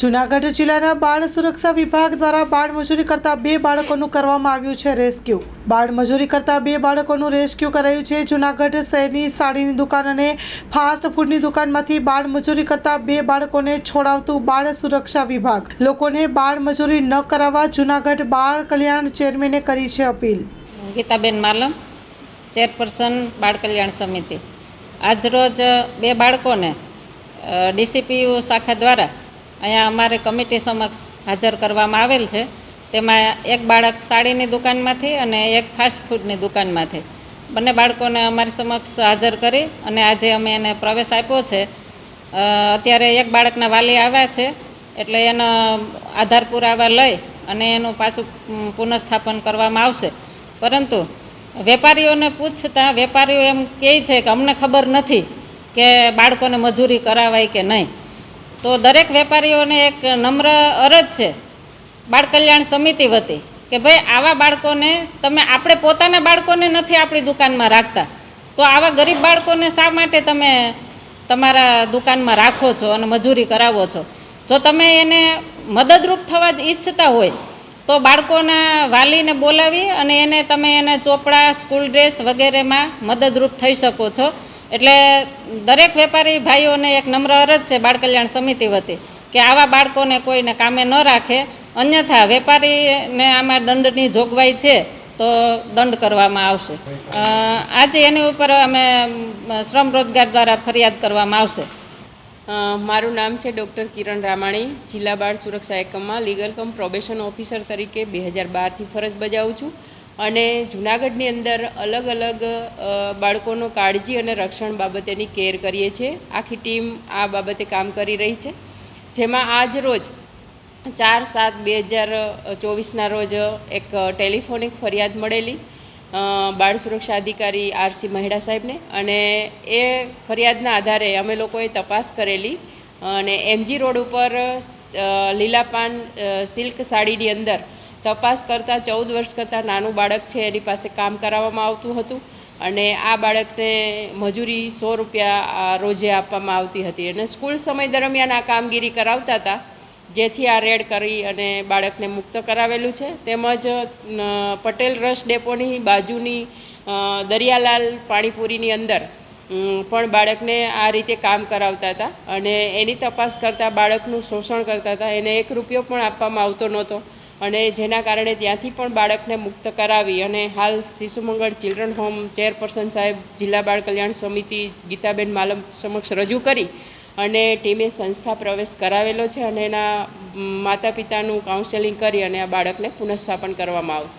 જુનાગઢ જિલ્લાના બાળ સુરક્ષા વિભાગ દ્વારા બાળ મજૂરી કરતા બે બાળકોનું કરવામાં આવ્યું છે રેસ્ક્યુ. બાળ મજૂરી કરતા બે બાળકોનું રેસ્ક્યુ કરાયું છે જુનાગઢ શહેરની સાડીની દુકાન અને ફાસ્ટ ફૂડની દુકાનમાંથી બાળ મજૂરી કરતા બે બાળકોને છોડાવતું બાળ સુરક્ષા વિભાગ. લોકોને બાળ મજૂરી ન કરાવવા જુનાગઢ બાળ કલ્યાણ ચેરમેને કરી છે અપીલ. ગીતાબેન માલમ, ચેરપર્સન બાળ કલ્યાણ સમિતિ. આજરોજ બે બાળકોને ડીસીપીયુ શાખા દ્વારા અહીંયા અમારે કમિટી સમક્ષ હાજર કરવામાં આવેલ છે. તેમાં એક બાળક સાડીની દુકાનમાંથી અને એક ફાસ્ટ ફૂડની દુકાનમાંથી. બંને બાળકોને અમારી સમક્ષ હાજર કરી અને આજે અમે એને પ્રવેશ આપ્યો છે. અત્યારે એક બાળકના વાલી આવ્યા છે, એટલે એનો આધાર પુરાવા લઈ અને એનું પાછું પુનઃસ્થાપન કરવામાં આવશે. પરંતુ વેપારીઓને પૂછતા, વેપારીઓ એમ કહે છે કે અમને ખબર નથી કે બાળકોને મજૂરી કરાવાય કે નહીં. તો દરેક વેપારીઓને એક નમ્ર અરજ છે. બાળ કલ્યાણ સમિતિ વતી કે ભાઈ આવા બાળકોને તમે આપણે પોતાના બાળકોને નથી આપણી દુકાનમાં રાખતા. તો આવા ગરીબ બાળકોને શા માટે તમે તમારા દુકાનમાં રાખો છો અને મજૂરી કરાવો છો? જો તમે એને મદદરૂપ થવા જ ઈચ્છતા હોય, તો બાળકોના વાલીને બોલાવી અને એને તમે એને ચોપડા, સ્કૂલ ડ્રેસ વગેરેમાં મદદરૂપ થઈ શકો છો. એટલે દરેક વેપારી ભાઈઓને એક નમ્ર અરજ છે બાળ કલ્યાણ સમિતિ વતી કે આવા બાળકોને કોઈને કામે ન રાખે. અન્યથા વેપારીને આમાં દંડની જોગવાઈ છે તો દંડ કરવામાં આવશે. આજે એની ઉપર અમે શ્રમ રોજગાર દ્વારા ફરિયાદ કરવામાં આવશે. મારું નામ છે ડૉક્ટર કિરણ રામાણી, જિલ્લા બાળ સુરક્ષા એકમમાં લીગલ કમ પ્રોબેશન ઓફિસર તરીકે બે હજાર બારથી ફરજ બજાવું છું અને જુનાગઢની અંદર અલગ અલગ બાળકોનો કાળજી અને રક્ષણ બાબતેની કેર કરીએ છીએ. આખી ટીમ આ બાબતે કામ કરી રહી છે. જેમાં આજ રોજ ચાર સાત બે હજાર ચોવીસના રોજ એક ટેલિફોનિક ફરિયાદ મળેલી. બાળ સુરક્ષા અધિકારી આરસી મહેડા સાહેબને અને એ ફરિયાદના આધારે અમે લોકોએ તપાસ કરેલી અને એમજી રોડ ઉપર લીલાપાન સિલ્ક સાડીની અંદર તપાસ કરતાં ચૌદ વર્ષ કરતાં નાનું બાળક છે, એની પાસે કામ કરાવવામાં આવતું હતું અને આ બાળકને મજૂરી સો રૂપિયા રોજે આપવામાં આવતી હતી અને સ્કૂલ સમય દરમિયાન આ કામગીરી કરાવતા હતા. જેથી આ રેડ કરી અને બાળકને મુક્ત કરાવેલું છે. તેમજ પટેલ રસ ડેપોની બાજુની દરિયાલાલ પાણીપુરીની અંદર પણ બાળકને આ રીતે કામ કરાવતા હતા અને એની તપાસ કરતાં બાળકનું શોષણ કરતા હતા. એને એક રૂપિયો પણ આપવામાં આવતો નહોતો અને જેના કારણે ત્યાંથી પણ બાળકને મુક્ત કરાવી અને હાલ શિશુ મંગળ ચિલ્ડ્રન હોમ ચેરપર્સન સાહેબ, જિલ્લા બાળ કલ્યાણ સમિતિ ગીતાબેન માલમ સમક્ષ રજૂ કરી અને ટીમે સંસ્થા પ્રવેશ કરાવેલો છે અને એના માતા પિતાનું કાઉન્સેલિંગ કરી અને આ બાળકને પુનઃસ્થાપન કરવામાં આવશે.